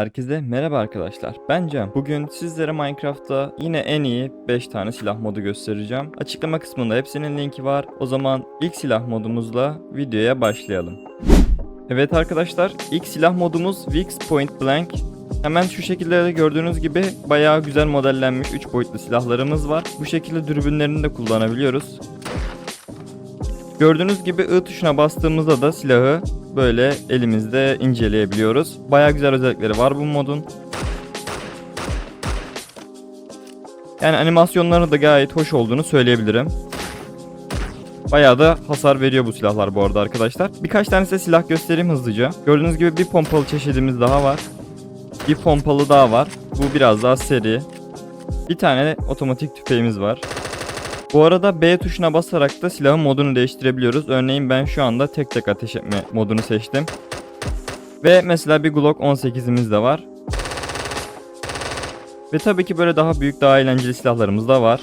Herkese merhaba arkadaşlar. Ben Cem. Bugün sizlere Minecraft'ta yine en iyi 5 tane silah modu göstereceğim. Açıklama kısmında hepsinin linki var. O zaman ilk silah modumuzla videoya başlayalım. Evet arkadaşlar, ilk silah modumuz Vix Point Blank. Hemen şu şekilde de gördüğünüz gibi bayağı güzel modellenmiş 3 boyutlu silahlarımız var. Bu şekilde dürbünlerini de kullanabiliyoruz. Gördüğünüz gibi I tuşuna bastığımızda da silahı böyle elimizde inceleyebiliyoruz. Baya güzel özellikleri var bu modun. Yani animasyonları da gayet hoş olduğunu söyleyebilirim. Bayağı da hasar veriyor bu silahlar bu arada arkadaşlar. Birkaç tane size silah göstereyim hızlıca. Gördüğünüz gibi bir pompalı çeşidimiz daha var. Bir pompalı daha var. Bu biraz daha seri. Bir tane otomatik tüfeğimiz var. Bu arada B tuşuna basarak da silahın modunu değiştirebiliyoruz. Örneğin ben şu anda tek tek ateş etme modunu seçtim. Ve mesela bir Glock 18'imiz de var. Ve tabii ki böyle daha büyük, daha eğlenceli silahlarımız da var.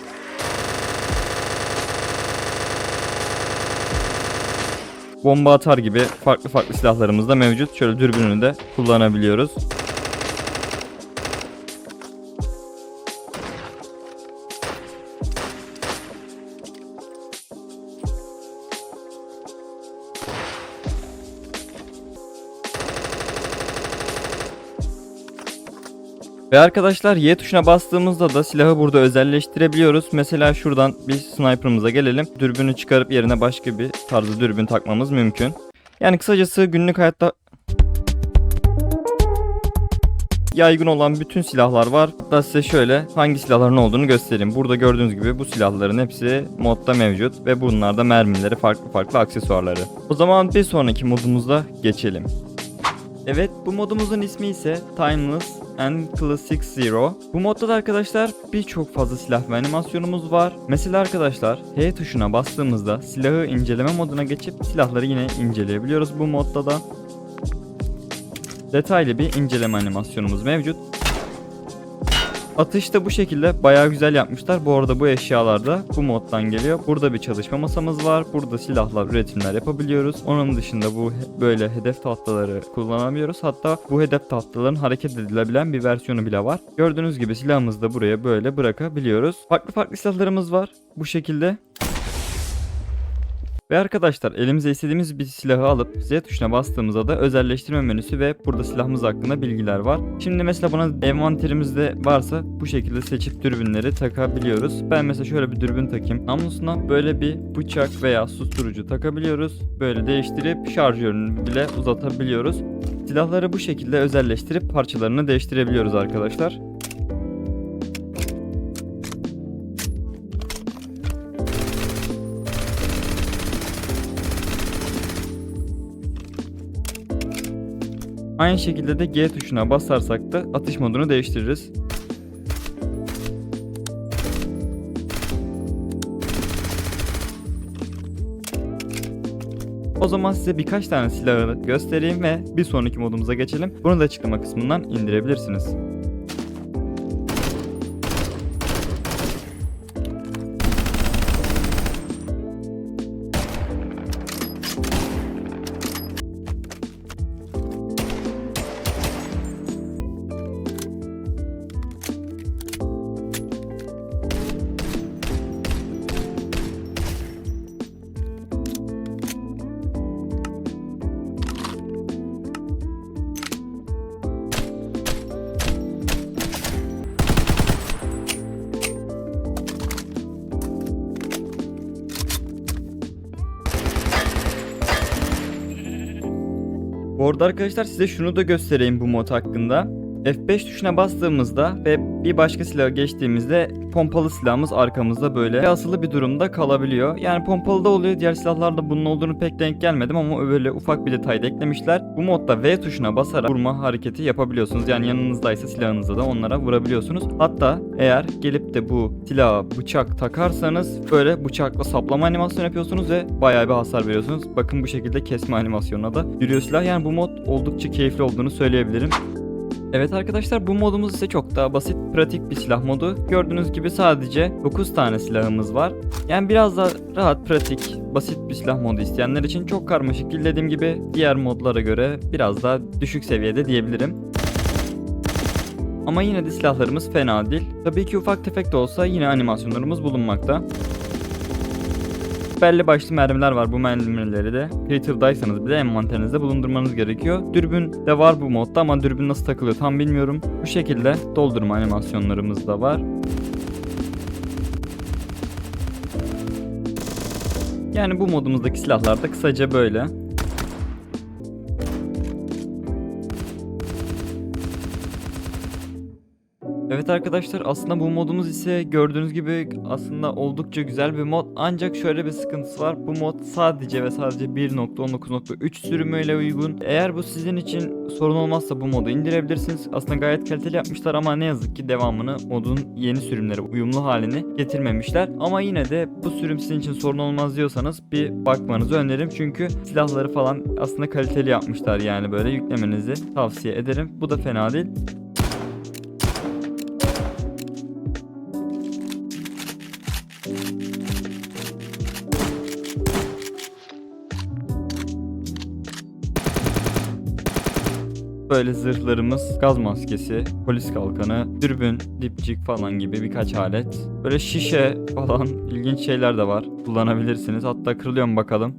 Bomba atar gibi farklı farklı silahlarımız da mevcut. Şöyle dürbününü de kullanabiliyoruz. Ve arkadaşlar Y tuşuna bastığımızda da silahı burada özelleştirebiliyoruz. Mesela şuradan bir sniper'ımıza gelelim. Dürbünü çıkarıp yerine başka bir tarzı dürbün takmamız mümkün. Yani kısacası günlük hayatta yaygın olan bütün silahlar var. Hatta size şöyle hangi silahların olduğunu göstereyim. Burada gördüğünüz gibi bu silahların hepsi modda mevcut ve bunlarda mermileri farklı farklı aksesuarları. O zaman bir sonraki modumuza geçelim. Evet bu modumuzun ismi ise Timeless and Classic Zero. Bu modda da arkadaşlar birçok fazla silah ve animasyonumuz var. Mesela arkadaşlar H tuşuna bastığımızda silahı inceleme moduna geçip silahları yine inceleyebiliyoruz bu modda da. Detaylı bir inceleme animasyonumuz mevcut. Atış da bu şekilde bayağı güzel yapmışlar. Bu arada bu eşyalar da bu moddan geliyor. Burada bir çalışma masamız var. Burada silahlar, üretimler yapabiliyoruz. Onun dışında bu böyle hedef tahtaları kullanamıyoruz. Hatta bu hedef tahtaların hareket edilebilen bir versiyonu bile var. Gördüğünüz gibi silahımızı da buraya böyle bırakabiliyoruz. Farklı farklı silahlarımız var bu şekilde. Ve arkadaşlar elimize istediğimiz bir silahı alıp Z tuşuna bastığımızda da özelleştirme menüsü ve burada silahımız hakkında bilgiler var. Şimdi mesela buna envanterimizde varsa bu şekilde seçip dürbünleri takabiliyoruz. Ben mesela şöyle bir dürbün takayım. Namlusuna böyle bir bıçak veya susturucu takabiliyoruz. Böyle değiştirip şarjörünü bile uzatabiliyoruz. Silahları bu şekilde özelleştirip parçalarını değiştirebiliyoruz arkadaşlar. Aynı şekilde de G tuşuna basarsak da atış modunu değiştiririz. O zaman size birkaç tane silahı göstereyim ve bir sonraki modumuza geçelim. Bunu da açıklama kısmından indirebilirsiniz. Bu arada arkadaşlar size şunu da göstereyim bu mod hakkında. F5 tuşuna bastığımızda ve bir başka silaha geçtiğimizde pompalı silahımız arkamızda böyle asılı bir durumda kalabiliyor. Yani pompalı da oluyor. Diğer silahlarda bunun olduğunu pek denk gelmedim ama böyle ufak bir detay eklemişler. Bu modda V tuşuna basarak vurma hareketi yapabiliyorsunuz. Yani yanınızdaysa silahınızla da onlara vurabiliyorsunuz. Hatta eğer gelip de bu silaha bıçak takarsanız böyle bıçakla saplama animasyonu yapıyorsunuz ve bayağı bir hasar veriyorsunuz. Bakın bu şekilde kesme animasyonuna da yürüyor silah. Yani bu mod oldukça keyifli olduğunu söyleyebilirim. Evet arkadaşlar bu modumuz ise çok daha basit, pratik bir silah modu. Gördüğünüz gibi sadece 9 tane silahımız var. Yani biraz da rahat, pratik, basit bir silah modu isteyenler için çok karmaşık değil dediğim gibi diğer modlara göre biraz daha düşük seviyede diyebilirim. Ama yine de silahlarımız fena değil. Tabii ki ufak tefek de olsa yine animasyonlarımız bulunmakta. Belli başlı mermiler var bu mermileri de Creative'daysanız bile envanterinizde bulundurmanız gerekiyor. Dürbün de var bu modda ama dürbün nasıl takılıyor tam bilmiyorum. Bu şekilde doldurma animasyonlarımız da var. Yani bu modumuzdaki silahlar da kısaca böyle. Evet arkadaşlar aslında bu modumuz ise gördüğünüz gibi aslında oldukça güzel bir mod. Ancak şöyle bir sıkıntısı var. Bu mod sadece ve sadece 1.19.3 sürümüyle uygun. Eğer bu sizin için sorun olmazsa bu modu indirebilirsiniz. Aslında gayet kaliteli yapmışlar ama ne yazık ki devamını modun yeni sürümlere uyumlu halini getirmemişler. Ama yine de bu sürüm sizin için sorun olmaz diyorsanız bir bakmanızı öneririm. Çünkü silahları falan aslında kaliteli yapmışlar. Yani böyle yüklemenizi tavsiye ederim. Bu da fena değil Böyle zırhlarımız, gaz maskesi, polis kalkanı, dürbün, dipçik falan gibi birkaç alet. Böyle şişe falan ilginç şeyler de var. Kullanabilirsiniz. Hatta kırılıyor mu bakalım.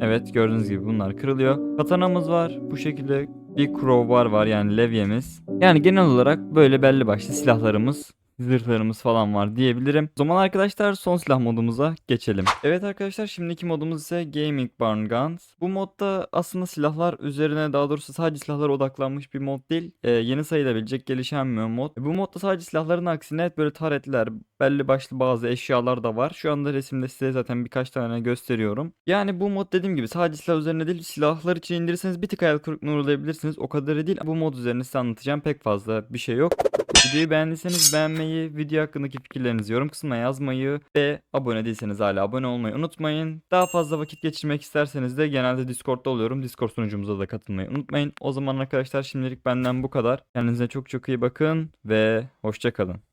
Evet gördüğünüz gibi bunlar kırılıyor. Katanamız var. Bu şekilde bir crowbar var yani levyemiz. Yani genel olarak böyle belli başlı silahlarımız zırhlarımız falan var diyebilirim. O zaman arkadaşlar son silah modumuza geçelim. Evet arkadaşlar şimdiki modumuz ise Gaming Barn Guns. Bu modda aslında silahlar üzerine daha doğrusu sadece silahlara odaklanmış bir mod değil. Ee, yeni sayılabilecek gelişen bir mod. Bu modda sadece silahların aksine böyle taretler, belli başlı bazı eşyalar da var. Şu anda resimde size zaten birkaç tane gösteriyorum. Yani bu mod dediğim gibi sadece silah üzerine değil silahlar için indirirseniz bir tık hayal kırıklığına uğrayabilirsiniz. O kadar değil. Bu mod üzerine size anlatacağım pek fazla bir şey yok. Videoyu beğendiyseniz beğenmeyi, video hakkındaki fikirlerinizi yorum kısmına yazmayı ve abone değilseniz hala abone olmayı unutmayın. Daha fazla vakit geçirmek isterseniz de genelde Discord'da oluyorum. Discord sunucumuza da katılmayı unutmayın. O zaman arkadaşlar şimdilik benden bu kadar. Kendinize çok çok iyi bakın ve hoşçakalın.